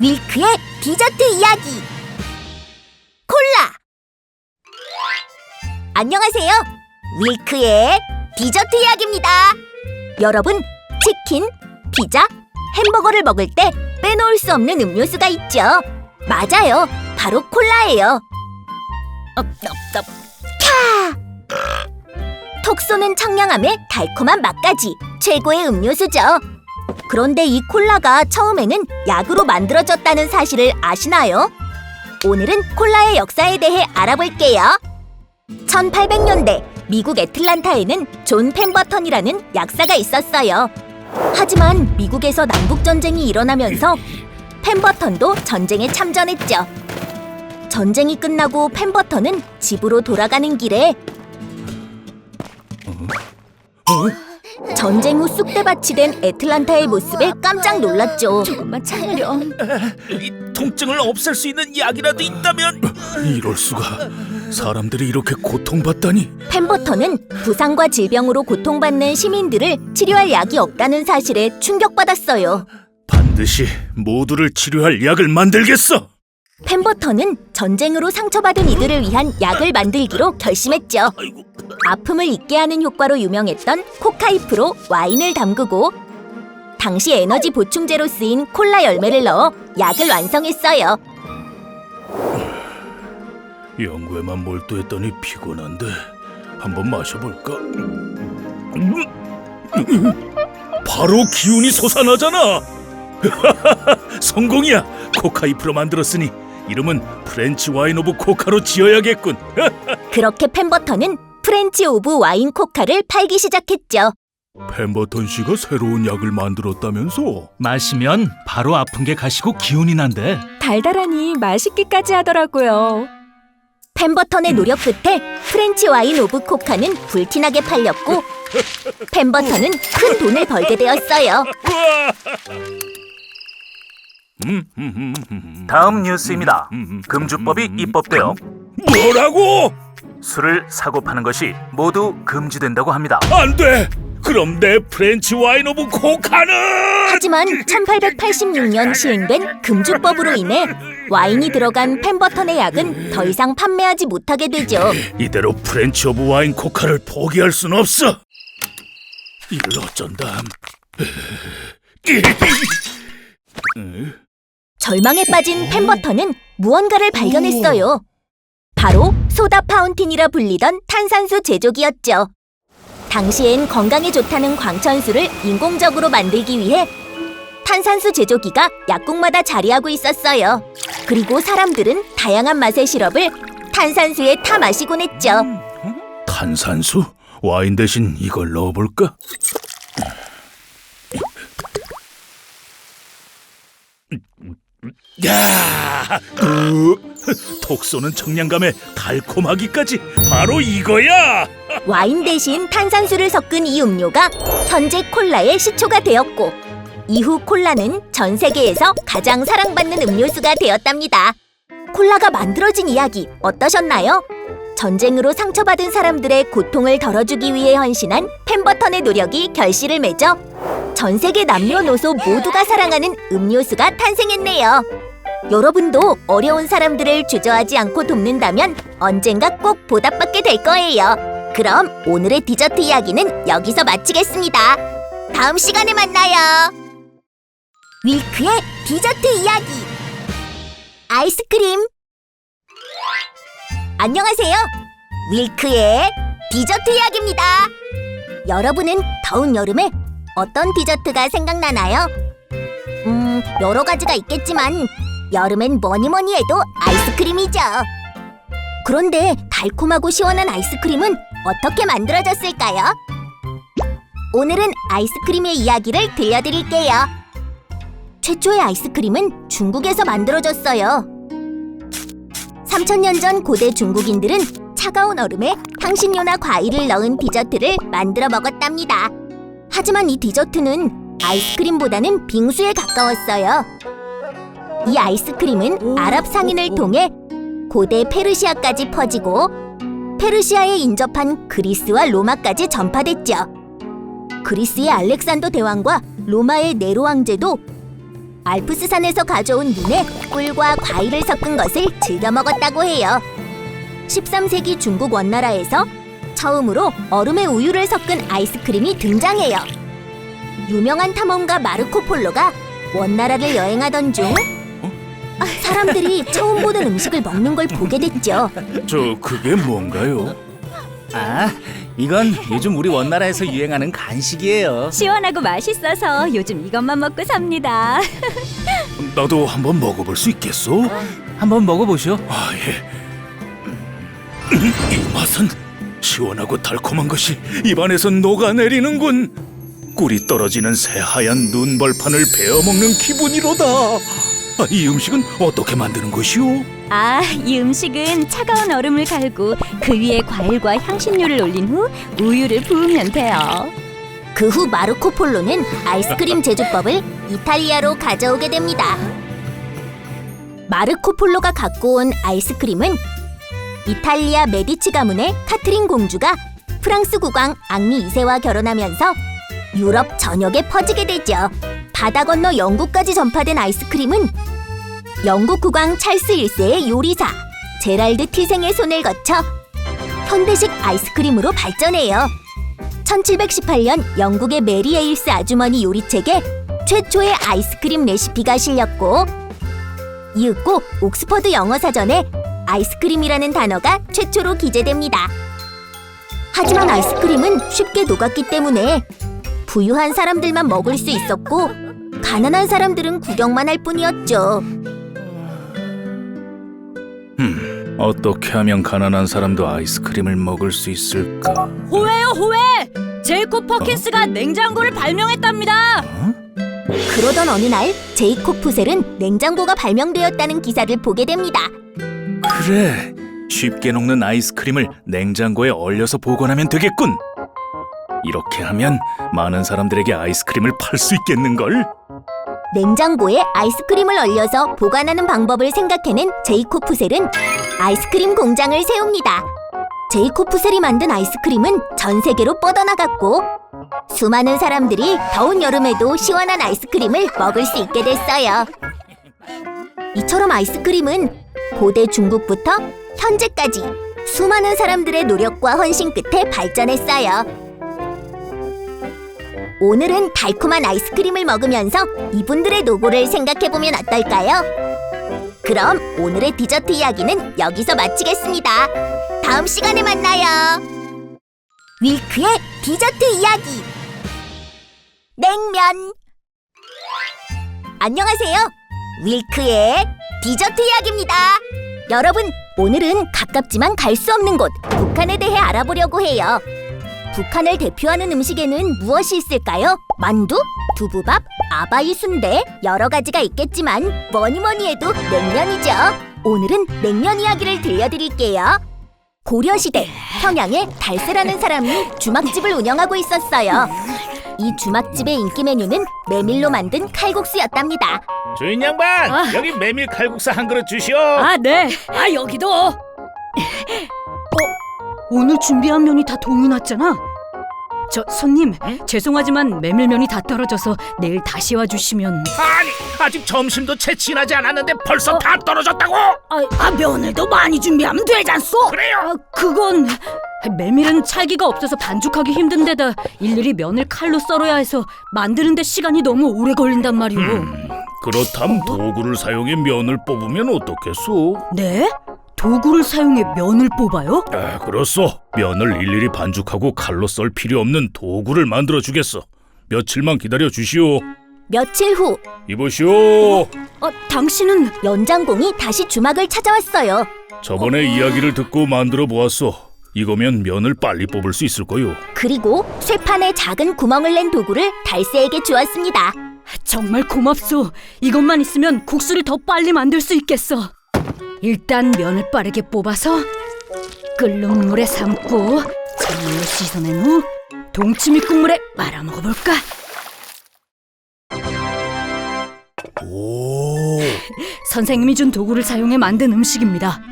윌크의 디저트 이야기. 콜라! 안녕하세요. 윌크의 디저트 이야기입니다. 여러분 치킨, 피자, 햄버거를 먹을 때 빼놓을 수 없는 음료수가 있죠? 맞아요. 바로 콜라예요. 캬! 톡 쏘는 청량함에 달콤한 맛까지 최고의 음료수죠 그런데 이 콜라가 처음에는 약으로 만들어졌다는 사실을 아시나요? 오늘은 콜라의 역사에 대해 알아볼게요. 1800년대 미국 애틀란타에는 존 펜버턴이라는 약사가 있었어요. 하지만 미국에서 남북 전쟁이 일어나면서 펜버턴도 전쟁에 참전했죠. 전쟁이 끝나고 펜버턴은 집으로 돌아가는 길에 전쟁 후 쑥대밭이 된 애틀란타의 모습에 깜짝 놀랐죠. 조금만 참으렴. 이 통증을 없앨 수 있는 약이라도 있다면 이럴 수가 사람들이 이렇게 고통받다니 펜버턴은 부상과 질병으로 고통받는 시민들을 치료할 약이 없다는 사실에 충격받았어요. 반드시 모두를 치료할 약을 만들겠어 펜버턴은 전쟁으로 상처받은 이들을 위한 약을 만들기로 결심했죠. 아픔을 잊게 하는 효과로 유명했던 코카이프로 와인을 담그고 당시 에너지 보충제로 쓰인 콜라 열매를 넣어 약을 완성했어요. 연구에만 몰두했더니 피곤한데 한번 마셔볼까? 음, 바로 기운이 솟아나잖아 성공이야 코카이프로 만들었으니 이름은 프렌치 와인 오브 코카로 지어야겠군 그렇게 펜버턴은 프렌치 오브 와인 코카를 팔기 시작했죠. 펜버턴 씨가 새로운 약을 만들었다면서? 마시면 바로 아픈 게 가시고 기운이 난대 달달하니 맛있기까지 하더라고요. 펜버턴의 노력 끝에 프렌치 와인 오브 코카는 불티나게 팔렸고 펜버턴은 큰 돈을 벌게 되었어요. 다음 뉴스입니다. 금주법이 입법되어 뭐라고? 술을 사고 파는 것이 모두 금지된다고 합니다. 안 돼 그럼 내 프렌치 와인 오브 코카는 하지만 1886년 시행된 금주법으로 인해 와인이 들어간 펜버턴의 약은 더 이상 판매하지 못하게 되죠. 이대로 프렌치 오브 와인 코카를 포기할 순 없어. 이를 어쩐담. 절망에 빠진 펜버턴은 무언가를 발견했어요. 바로 소다 파운틴이라 불리던 탄산수 제조기였죠. 당시엔 건강에 좋다는 광천수를 인공적으로 만들기 위해 탄산수 제조기가 약국마다 자리하고 있었어요. 그리고 사람들은 다양한 맛의 시럽을 탄산수에 타 마시곤 했죠. 탄산수? 와인 대신 이걸 넣어볼까? 야, 으, 톡 쏘는 청량감에 달콤하기까지 바로 이거야. 와인 대신 탄산수를 섞은 이 음료가 현재 콜라의 시초가 되었고 이후 콜라는 전 세계에서 가장 사랑받는 음료수가 되었답니다. 콜라가 만들어진 이야기 어떠셨나요? 전쟁으로 상처받은 사람들의 고통을 덜어주기 위해 헌신한 펜버턴의 노력이 결실을 맺어 전 세계 남녀노소 모두가 사랑하는 음료수가 탄생했네요. 여러분도 어려운 사람들을 주저하지 않고 돕는다면 언젠가 꼭 보답받게 될 거예요. 그럼 오늘의 디저트 이야기는 여기서 마치겠습니다. 다음 시간에 만나요. 윌크의 디저트 이야기. 아이스크림. 안녕하세요. 윌크의 디저트 이야기입니다. 여러분은 더운 여름에 어떤 디저트가 생각나나요? 음, 여러 가지가 있겠지만 여름엔 뭐니 뭐니 해도 아이스크림이죠. 그런데 달콤하고 시원한 아이스크림은 어떻게 만들어졌을까요? 오늘은 아이스크림의 이야기를 들려드릴게요. 최초의 아이스크림은 중국에서 만들어졌어요. 3천년 전 고대 중국인들은 차가운 얼음에 향신료나 과일을 넣은 디저트를 만들어 먹었답니다. 하지만 이 디저트는 아이스크림보다는 빙수에 가까웠어요. 이 아이스크림은 아랍 상인을 통해 고대 페르시아까지 퍼지고 페르시아에 인접한 그리스와 로마까지 전파됐죠. 그리스의 알렉산더 대왕과 로마의 네로 황제도 알프스산에서 가져온 눈에 꿀과 과일을 섞은 것을 즐겨 먹었다고 해요. 13세기 중국 원나라에서 처음으로 얼음에 우유를 섞은 아이스크림이 등장해요. 유명한 탐험가 마르코 폴로가 원나라를 여행하던 중 사람들이 처음 보는 음식을 먹는 걸 보게 됐죠. 저 그게 뭔가요? 아, 이건 요즘 우리 원나라에서 유행하는 간식이에요. 시원하고 맛있어서 요즘 이것만 먹고 삽니다. 나도 한번 먹어볼 수 있겠어? 한번 먹어보시오. 아 예. 음, 이 맛은 시원하고 달콤한 것이 입안에서 녹아내리는군. 꿀이 떨어지는 새하얀 눈벌판을 베어 먹는 기분이로다. 아, 이 음식은 어떻게 만드는 것이오? 아, 이 음식은 차가운 얼음을 갈고 그 위에 과일과 향신료를 올린 후 우유를 부으면 돼요. 그 후 마르코 폴로는 아이스크림 제조법을 이탈리아로 가져오게 됩니다. 마르코 폴로가 갖고 온 아이스크림은 이탈리아 메디치 가문의 카트린 공주가 프랑스 국왕 앙리 2세와 결혼하면서 유럽 전역에 퍼지게 되죠. 바다 건너 영국까지 전파된 아이스크림은 영국 국왕 찰스 1세의 요리사 제랄드 티생의 손을 거쳐 현대식 아이스크림으로 발전해요. 1718년 영국의 메리 에일스 아주머니 요리책에 최초의 아이스크림 레시피가 실렸고 이윽고 옥스퍼드 영어 사전에 아이스크림이라는 단어가 최초로 기재됩니다. 하지만 아이스크림은 쉽게 녹았기 때문에 부유한 사람들만 먹을 수 있었고 가난한 사람들은 구경만 할 뿐이었죠. 음, 어떻게 하면 가난한 사람도 아이스크림을 먹을 수 있을까? 호외요, 호외! 제이콥 퍼킨스가 냉장고를 발명했답니다. 그러던 어느 날 제이콥 푸셀은 냉장고가 발명되었다는 기사를 보게 됩니다. 그래, 쉽게 녹는 아이스크림을 냉장고에 얼려서 보관하면 되겠군. 이렇게 하면 많은 사람들에게 아이스크림을 팔 수 있겠는걸? 냉장고에 아이스크림을 얼려서 보관하는 방법을 생각해낸 제이콥 푸셀은 아이스크림 공장을 세웁니다. 제이콥 푸셀이 만든 아이스크림은 전 세계로 뻗어나갔고 수많은 사람들이 더운 여름에도 시원한 아이스크림을 먹을 수 있게 됐어요. 이처럼 아이스크림은 고대 중국부터 현재까지 수많은 사람들의 노력과 헌신 끝에 발전했어요. 오늘은 달콤한 아이스크림을 먹으면서 이분들의 노고를 생각해보면 어떨까요? 그럼 오늘의 디저트 이야기는 여기서 마치겠습니다. 다음 시간에 만나요. 윌크의 디저트 이야기. 냉면. 안녕하세요. 윌크의 디저트 이야기입니다. 여러분, 오늘은 가깝지만 갈 수 없는 곳 북한에 대해 알아보려고 해요. 북한을 대표하는 음식에는 무엇이 있을까요? 만두, 두부밥, 아바이 순대 여러 가지가 있겠지만 뭐니 뭐니 해도 냉면이죠. 오늘은 냉면 이야기를 들려드릴게요. 고려시대 평양에 달세라는 사람이 주막집을 운영하고 있었어요. 이 주막집의 인기 메뉴는 메밀로 만든 칼국수였답니다. 주인 양반, 여기 메밀 칼국수 한 그릇 주시오. 아, 네. 아, 여기도. 어, 오늘 준비한 면이 다 동이 났잖아. 저 손님, 죄송하지만 메밀면이 다 떨어져서 내일 다시 와주시면. 아니, 아직 점심도 채취하지 않았는데 벌써 다 떨어졌다고? 아, 면을 더 많이 준비하면 되잖소. 그래요? 아, 그건 메밀은 찰기가 없어서 반죽하기 힘든 데다 일일이 면을 칼로 썰어야 해서 만드는데 시간이 너무 오래 걸린단 말이오. 그렇담 도구를 사용해 면을 뽑으면 어떻겠소? 네? 도구를 사용해 면을 뽑아요? 아, 그렇소. 면을 일일이 반죽하고 칼로 썰 필요 없는 도구를 만들어 주겠어. 며칠만 기다려 주시오. 며칠 후 이보시오. 어, 당신은 연장공이 다시 주막을 찾아왔어요. 저번에 이야기를 듣고 만들어 보았소. 이거면 면을 빨리 뽑을 수 있을 거요. 그리고 쇠판에 작은 구멍을 낸 도구를 달새에게 주었습니다. 정말 고맙소. 이것만 있으면 국수를 더 빨리 만들 수 있겠어. 일단 면을 빠르게 뽑아서 끓는 물에 삶고 찬물로 씻어낸 후 동치미 국물에 말아 먹어볼까? 오. 선생님이 준 도구를 사용해 만든 음식입니다.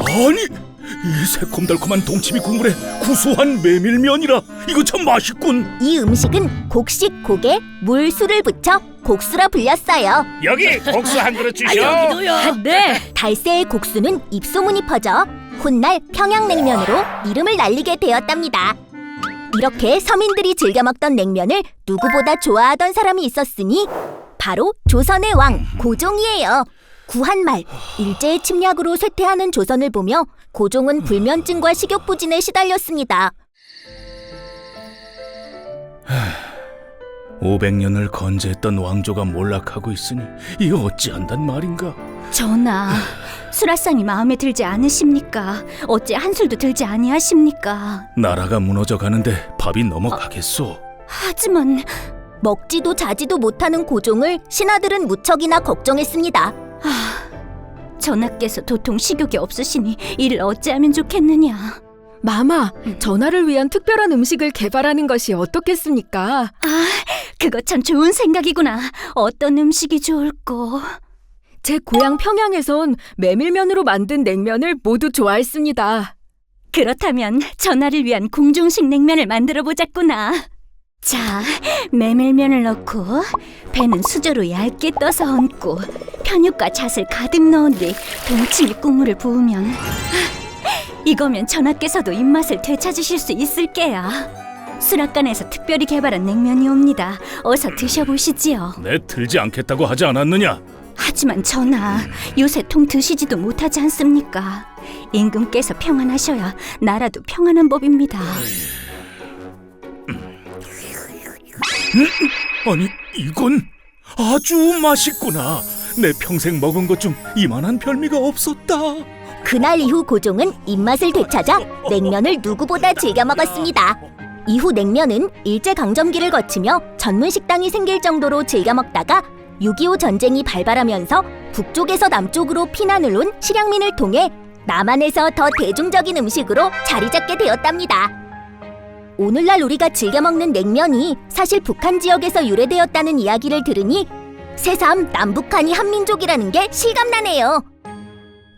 아니, 이 새콤달콤한 동치미 국물에 구수한 메밀면이라 이거 참 맛있군. 이 음식은 곡식 곡에 물 술을 붙여 곡수라 불렸어요. 여기 국수 한 그릇 주시오. 아, 네. 달새의 곡수는 입소문이 퍼져 훗날 평양냉면으로 이름을 날리게 되었답니다. 이렇게 서민들이 즐겨 먹던 냉면을 누구보다 좋아하던 사람이 있었으니 바로 조선의 왕 고종이에요. 구한말 일제의 침략으로 쇠퇴하는 조선을 보며 고종은 불면증과 식욕부진에 시달렸습니다. 500년을 건재했던 왕조가 몰락하고 있으니 이 어찌한단 말인가? 전하, 수라상이 마음에 들지 않으십니까? 어째 한술도 들지 아니하십니까? 나라가 무너져 가는데 밥이 넘어가겠소. 하지만 먹지도 자지도 못하는 고종을 신하들은 무척이나 걱정했습니다. 전하께서 도통 식욕이 없으시니 이를 어찌하면 좋겠느냐? 마마, 전화를 위한 특별한 음식을 개발하는 것이 어떻겠습니까? 그거 참 좋은 생각이구나. 어떤 음식이 좋을꼬? 제 고향 평양에선 메밀면으로 만든 냉면을 모두 좋아했습니다. 그렇다면 전하를 위한 궁중식 냉면을 만들어 보자꾸나. 자, 메밀면을 넣고 배는 수저로 얇게 떠서 얹고 편육과 잣을 가득 넣은 뒤 동치미 국물을 부으면 아, 이거면 전하께서도 입맛을 되찾으실 수 있을 게야. 수락관에서 특별히 개발한 냉면이 옵니다. 어서 드셔보시지요. 내 들지 않겠다고 하지 않았느냐? 하지만 전하, 요새 통 드시지도 못하지 않습니까? 임금께서 평안하셔야 나라도 평안한 법입니다. 아니 이건 아주 맛있구나. 내 평생 먹은 것 중 이만한 별미가 없었다. 그날 이후 고종은 입맛을 되찾아 냉면을 누구보다 즐겨 먹었습니다. 이후 냉면은 일제강점기를 거치며 전문 식당이 생길 정도로 즐겨 먹다가 6.25 전쟁이 발발하면서 북쪽에서 남쪽으로 피난을 온 실향민을 통해 남한에서 더 대중적인 음식으로 자리 잡게 되었답니다. 오늘날 우리가 즐겨 먹는 냉면이 사실 북한 지역에서 유래되었다는 이야기를 들으니 새삼 남북한이 한민족이라는 게 실감나네요.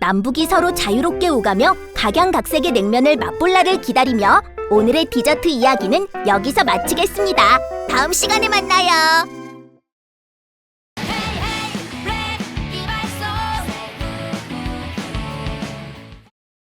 남북이 서로 자유롭게 오가며 각양각색의 냉면을 맛볼 날을 기다리며 오늘의 디저트 이야기는 여기서 마치겠습니다. 다음 시간에 만나요.